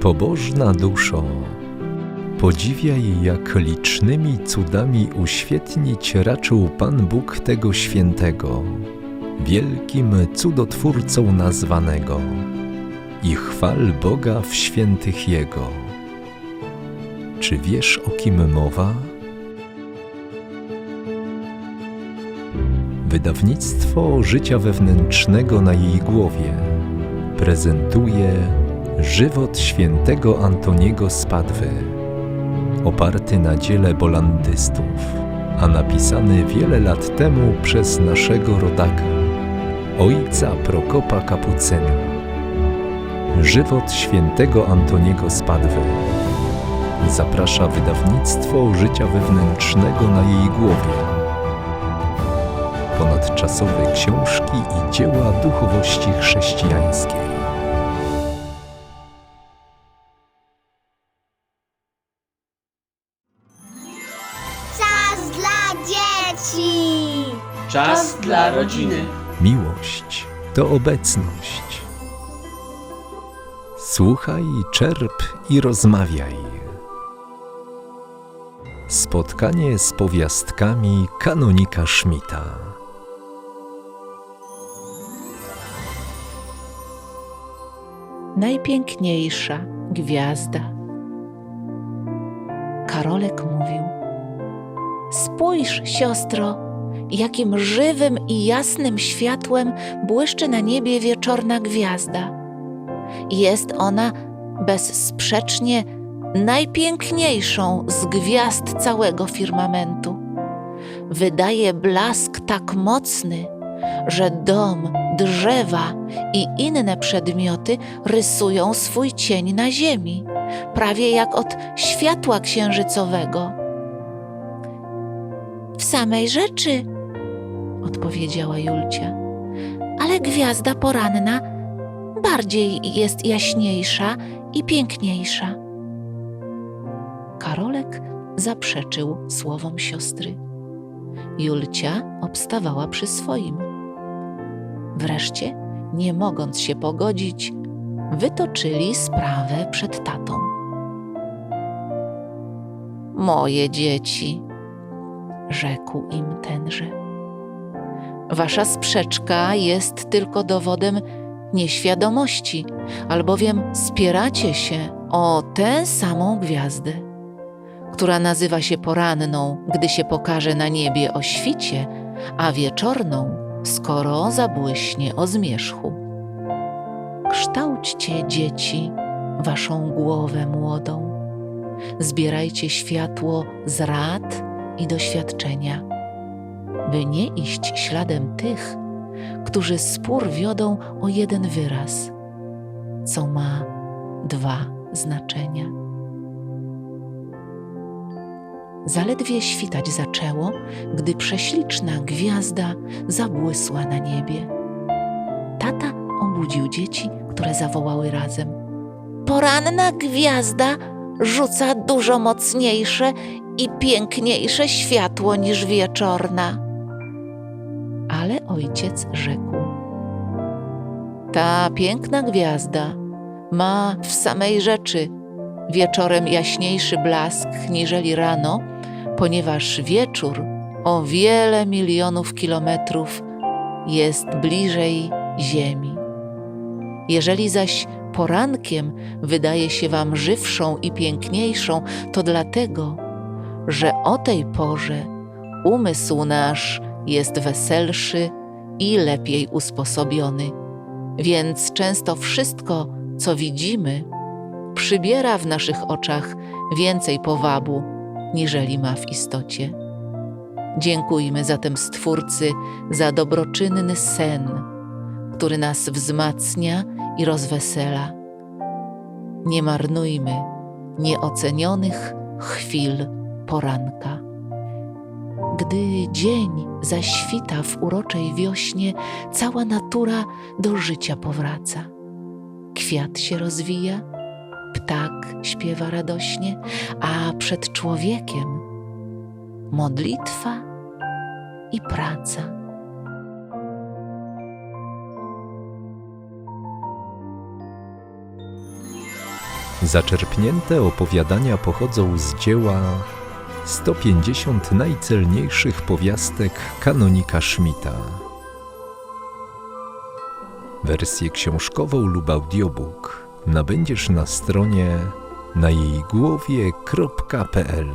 Pobożna duszo, podziwiaj, jak licznymi cudami uświetnić raczył Pan Bóg tego świętego, wielkim cudotwórcą nazwanego, i chwal Boga w świętych Jego. Czy wiesz, o kim mowa? Wydawnictwo życia wewnętrznego na jej głowie prezentuje żywot świętego Antoniego z Padwy, oparty na dziele bolandystów, a napisany wiele lat temu przez naszego rodaka, ojca Prokopa Kapucyna. Żywot świętego Antoniego z Padwy. Zaprasza wydawnictwo życia wewnętrznego na jej głowie ponadczasowe książki i dzieła duchowości chrześcijańskiej. Czas dla rodziny. Miłość to obecność. Słuchaj, czerp i rozmawiaj. Spotkanie z powiastkami kanonika Szmita. najpiękniejsza gwiazda. Karolek mówił: Spójrz, siostro, jakim żywym i jasnym światłem błyszczy na niebie wieczorna gwiazda. Jest ona bezsprzecznie najpiękniejszą z gwiazd całego firmamentu. Wydaje blask tak mocny, że dom, drzewa i inne przedmioty rysują swój cień na ziemi, prawie jak od światła księżycowego. W samej rzeczy, odpowiedziała Julcia, ale gwiazda poranna bardziej jest jaśniejsza i piękniejsza. Karolek zaprzeczył słowom siostry. Julcia obstawała przy swoim. Wreszcie, nie mogąc się pogodzić, wytoczyli sprawę przed tatą. Moje dzieci, rzekł im tenże. Wasza sprzeczka jest tylko dowodem nieświadomości, albowiem spieracie się o tę samą gwiazdę, która nazywa się poranną, gdy się pokaże na niebie o świcie, a wieczorną, skoro zabłyśnie o zmierzchu. Kształćcie, dzieci, waszą głowę młodą. Zbierajcie światło z rad i doświadczenia, by nie iść śladem tych, którzy spór wiodą o jeden wyraz, co ma dwa znaczenia. Zaledwie świtać zaczęło, gdy prześliczna gwiazda zabłysła na niebie. Tata obudził dzieci, które zawołały razem. Poranna gwiazda rzuca dużo mocniejsze i piękniejsze światło niż wieczorna. Ale ojciec rzekł: Ta piękna gwiazda ma w samej rzeczy wieczorem jaśniejszy blask niżeli rano, ponieważ wieczór o wiele milionów kilometrów jest bliżej Ziemi. Jeżeli zaś porankiem wydaje się Wam żywszą i piękniejszą, to dlatego, że o tej porze umysł nasz jest weselszy i lepiej usposobiony, więc często wszystko, co widzimy, przybiera w naszych oczach więcej powabu, niżeli ma w istocie. Dziękujmy zatem Stwórcy za dobroczynny sen, który nas wzmacnia i rozwesela. Nie marnujmy nieocenionych chwil poranka. Gdy dzień zaświta w uroczej wiośnie, cała natura do życia powraca. Kwiat się rozwija, ptak śpiewa radośnie, a przed człowiekiem modlitwa i praca. Zaczerpnięte opowiadania pochodzą z dzieła 150 najcelniejszych powiastek kanonika Schmidta. Wersję książkową lub audiobook nabędziesz na stronie na jej głowie.pl.